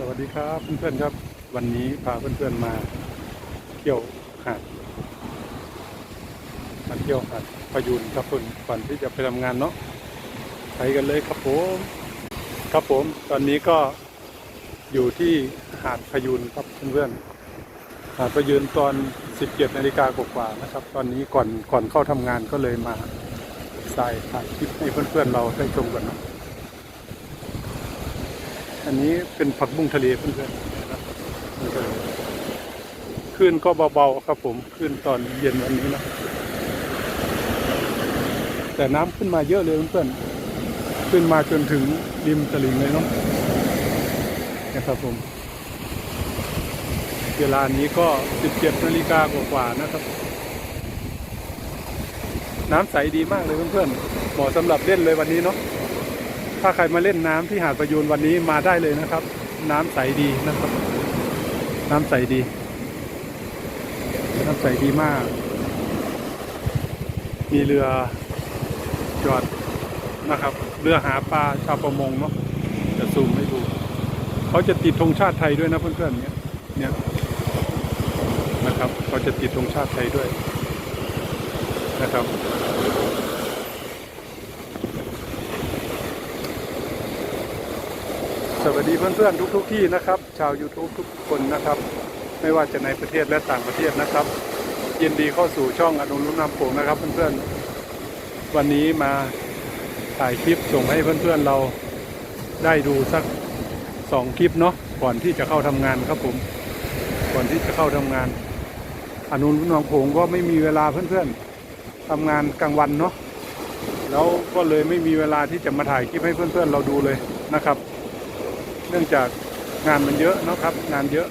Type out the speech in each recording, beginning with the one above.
สวัสดีครับเพื่อนๆครับ วันนี้พาเพื่อนๆมาเที่ยวหาดมาเที่ยวหาดพยุนครับคุณก่อนที่จะไปทำงานเนาะไปกันเลยครับผมครับผม ตอนนี้ก็อยู่ที่หาดพยุนครับเพื่อนๆหาดพยุนตอน 17นาฬิกากว่าๆนะครับ ตอนนี้ก่อนก่อนเข้าทำงานก็เลยมาใส่ถ่ายคลิปให้เพื่อนๆเราได้ชมกันเนาะ อันนี้เป็นผักบุ้งทะเลเพื่อนๆนะครับคลื่นก็เบาๆครับผมคลื่นตอนเย็นวันนี้นะแต่น้ำขึ้นมาเยอะเลยเพื่อนๆขึ้นมาจนถึงริมตลิ่งเลยเนาะนะครับผมเวลานี้ก็ 17นาฬิกากว่าๆนะครับ น้ำใสดีมากเลยเพื่อนๆเหมาะสำหรับเล่นเลยวันนี้เนาะ ถ้าใครมาเล่นน้ำที่หาดประยูนวันนี้มาได้เลยนะครับ น้ำใสดีนะครับ น้ำใสดี น้ำใสดีมาก มีเรือจอดนะครับ เรือหาปลาชาวประมงเนาะจะซูมให้ดูเขาจะติดธงชาติไทยด้วยนะเพื่อนๆเนี่ยเนี่ยนะครับเขาจะติดธงชาติไทยด้วยนะครับ สวัสดีเพื่อนๆทุกๆทที่นะครับ ชาว YouTube ทุกคนนะครับ ไม่ว่าจะในประเทศและต่างประเทศนะครับยินดีเข้าสู่ช่องอนุรุนนำโขงนะครับเพื่อนๆวันนี้มาถ่ายคลิปส่งให้เพื่อนๆเราได้ดูสักสองคลิปเนาะก่อนที่จะเข้าทำงานครับผม ก่อนที่จะเข้าทำงาน อนุรุนนำโขงก็ไม่มีเวลาเพื่อนๆทำงานกลางวันเนาะแล้วก็เลยไม่มีเวลาที่จะมาถ่ายคลิปให้เพื่อนๆเราดูเลยนะครับ นื่องจากงานมันเยอะนะครับ งานเยอะ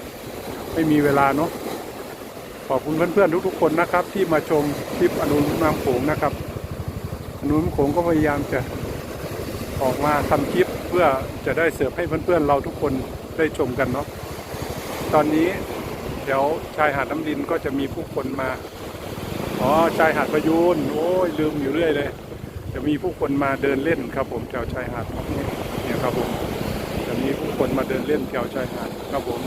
ไม่มีเวลาเนาะขอบคุณเพื่อนๆทุกๆคนนะครับ ที่มาชมคลิปอนุรุน้ำโขงนะครับอนุรุน้ำโขงก็พยายามจะออกมาทำคลิปเพื่อจะได้เสิร์ฟให้เพื่อนๆเราทุกคนได้ชมกันเนาะตอนนี้เดี๋ยวชายหาดน้ำดินก็จะมีผู้คนมาอ๋อชายหาดประยูนโอ้ยลืมอยู่เรื่อยเลย จะมีผู้คนมาเดินเล่นครับ ผมแถวชายหาดนี่เนี่ยครับผม มีผู้คนมาเดินเล่นแถวชายหาดครับผม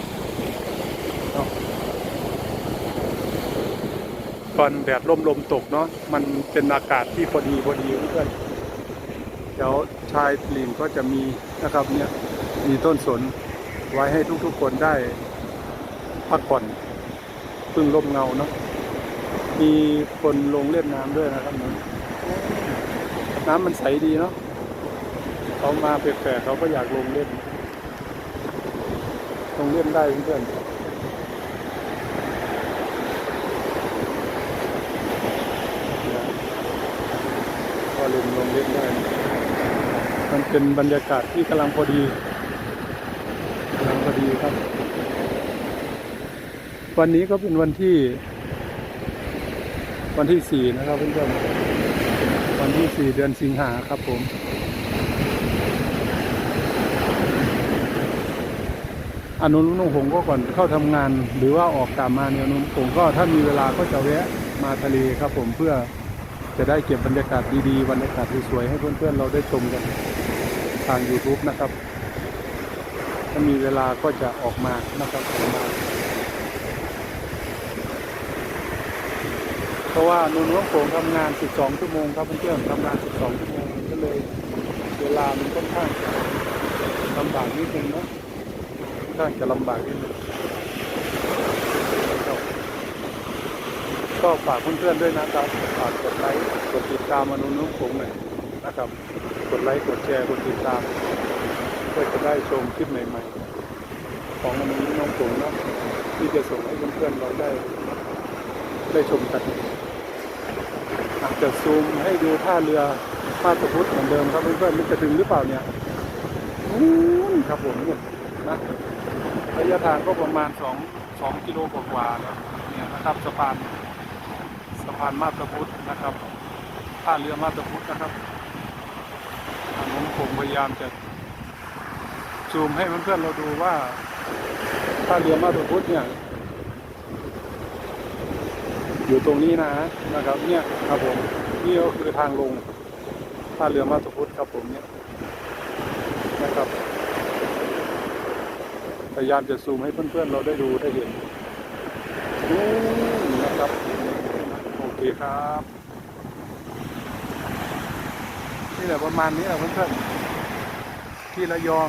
ตอนแดดร่มลมตกเนาะมันเป็นอากาศที่พอดีพอดีเพื่อนแถวชายลิงก็จะมีนะครับเนี่ยมีต้นสนไว้ให้ทุกๆคนได้พักผ่อนพึ่งลมเงาเนาะมีคนลงเล่นน้ำด้วยนะครับนน้ำมันใสดีเนาะเขามาแปลกๆเขาก็อยากลงเล่น ลงเล่นได้เพื่อนก็เล่นลงเล่นได้ มันเป็นบรรยากาศที่กำลังพอดีกำลังพอดีครับ วันนี้ก็เป็นวันที่ วันที่สี่นะครับเพื่อนๆวันที่สี่เดือนสิงหาครับผม อนุรุณหงก็ก่อนเข้าทำงาน หรือว่าออกตามมาเนี่ยอนุรุณหงก็ถ้ามีเวลาก็จะแวะมาทะเลครับผมเพื่อจะได้เก็บบรรยากาศดีๆบรรยากาศสวยๆให้เพื่อนๆเราได้ชมกันทาง YouTube นะครับ ถ้ามีเวลาก็จะออกมานะครับออกมาเพราะว่าอนุรุณหงส์ทำงาน 12 ชั่วโมงครับเพื่อนๆทำงาน 12 ชั่วโมงก็เลย เวลามันค่อนข้างลำบากนิดนึงเนาะ ข้างจะลำบากนิดนึงก็ฝากเพื่อนๆด้วยนะครับฝากกดไลค์กดติดตามอนุนุ่งผมหน่อยนะครับ กดไลค์กดแชร์กดติดตามเพื่อจะได้ชมคลิปใหม่ๆ ของอนุนุ่งผมนะที่จะส่งให้เพื่อนๆเราได้ ได้ชมกันอาจจะซูมให้ดูท่าเรือมาตะพุทเหมือนเดิมครับเพื่อนๆมันจะถึงหรือเปล่าเนี่ยนู้นครับผมเนี่ยนะ ระยะทางก็ประมาณ 2 2กิโลกว่าๆแล้วเนี่ยนะครับสะพานสะพานมาตรพุทธนะครับท่าเรือมาตรพุทธนะครับผมคงพยายามจะซูมให้เพื่อนๆเราดูว่าท่าเรือมาตรพุทธเนี่ยอยู่ตรงนี้นะนะครับ เนี่ยครับผมนี่ก็คือทางลงท่าเรือมาตรพุทธครับผมเนี่ยนะครับ พยายามจะซูมให้เพื่อนๆเราได้ดูได้เห็นนะครับโอเคครับนี่แหละประมาณนี้แหละเพื่อนๆที่ระยอง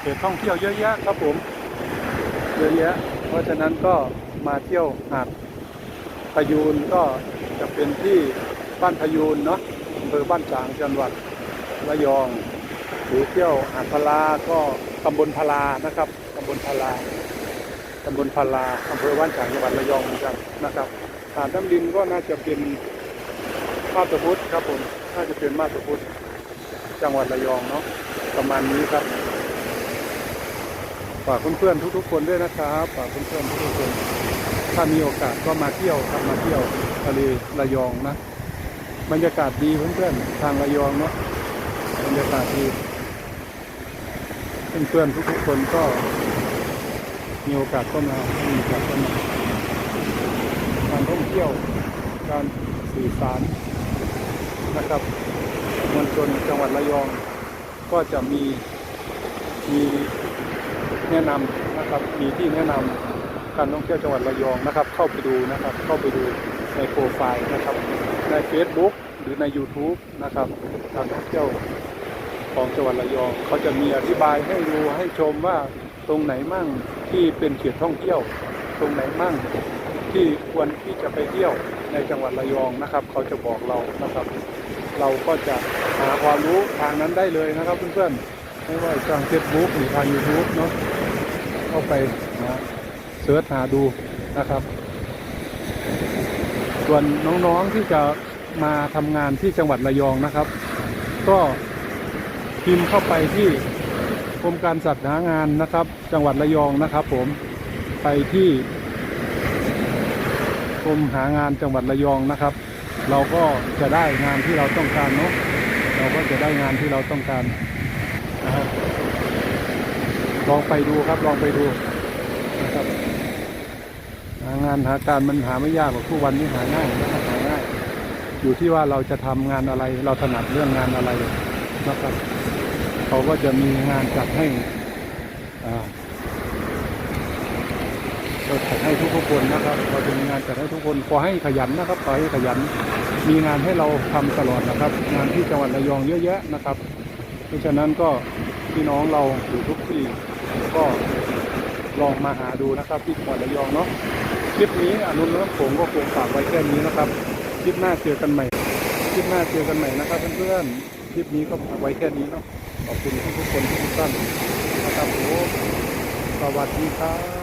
เขตท่องเที่ยวเยอะแยะครับผมเยอะแยะ เพราะฉะนั้นก็มาเที่ยวหาดพยูนก็จะเป็นที่บ้านพยูนเนาะอำเภอบ้านจางจังหวัดระยอง หรือเที่ยวหาดพลาก็ตำบลพลานะครับำบลพลาตำบลพลาอำเภอบ้านฉางจังหวัดระยองเหมือนกันนะครับหาดน้ำดินก็น่าจะเป็นมาตรพุทธครับผม น่าจะเป็นมาตรพุทธจังหวัดระยองเนาะ ประมาณนี้ครับ ฝากเพื่อนๆทุก ๆ คนด้วยนะครับ ฝากเพื่อนๆทุกๆคน ถ้ามีโอกาสก็มาเที่ยวครับมาเที่ยวทะเลระยองนะ บรรยากาศดีเพื่อนๆ ทางระยองเนาะ บรรยากาศดี เพื่อนๆทุกๆคนก็ มีโอกาสก็มามีโอกาสก็มาการท่องเที่ยวการสื่อสารนะครับมวลชนจังหวัดระยองก็จะมีมีแนะนำนะครับมีที่แนะนำการท่องเที่ยวจังหวัดระยองนะครับ เข้าไปดูนะครับ เข้าไปดูในโปรไฟล์นะครับ ใน Facebook หรือใน YouTube นะครับการท่องเที่ยวของจังหวัดระยอง เขาจะมีอธิบายให้ดูให้ชมว่าตรงไหนมั่ง ที่เป็นเขตท่องเที่ยวตรงไหนมั่งที่ควรที่จะไปเที่ยวในจังหวัดระยองนะครับ เขาจะบอกเรานะครับ เราก็จะหาความรู้ทางนั้นได้เลยนะครับเพื่อนๆไม่ว่าทางเฟซบุ๊กหรือทางยูทูบเนาะเข้าไปนะเสิร์ชหาดูนะครับ ส่วนน้องๆที่จะมาทำงานที่จังหวัดระยองนะครับ ก็พิมพ์เข้าไปที่ รมการจัดหางานนะครับ จังหวัดระยองนะครับ ผมไปที่กรมหางานจังหวัดระยองนะครับ เราก็จะได้งานที่เราต้องการเนาะเราก็จะได้งานที่เราต้องการนะครับลองไปดูครับลองไปดูนะครับหางานหาการมันหาไม่ยากหรอกทุกวันนี้หาง่ายนะครับหาง่ายอยู่ที่ว่าเราจะทำงานอะไร เราถนัดเรื่องงานอะไรนะครับ เขาก็จะมีงานจัดให้เราจัดให้ทุกๆคนนะครับเราจะมีงานจัดให้ทุกคนขอให้ขยันนะครับขอให้ขยัน มีงานให้เราทำตลอดนะครับ งานที่จังหวัดระยองเยอะแยะนะครับ เพราะฉะนั้นก็พี่น้องเราอยู่ทุกที่ก็ลองมาหาดูนะครับ ที่จังหวัดระยองเนาะคลิปนี้อนุนน้ำผงก็คงฝากไว้แค่นี้นะครับคลิปหน้าเจอกันใหม่คลิปหน้าเจอกันใหม่นะครับเพื่อนๆคลิปนี้ก็ฝากไว้แค่นี้เนาะ ขอบคุณทุกคนทุกท่านนะครับผมสวัสดีครับ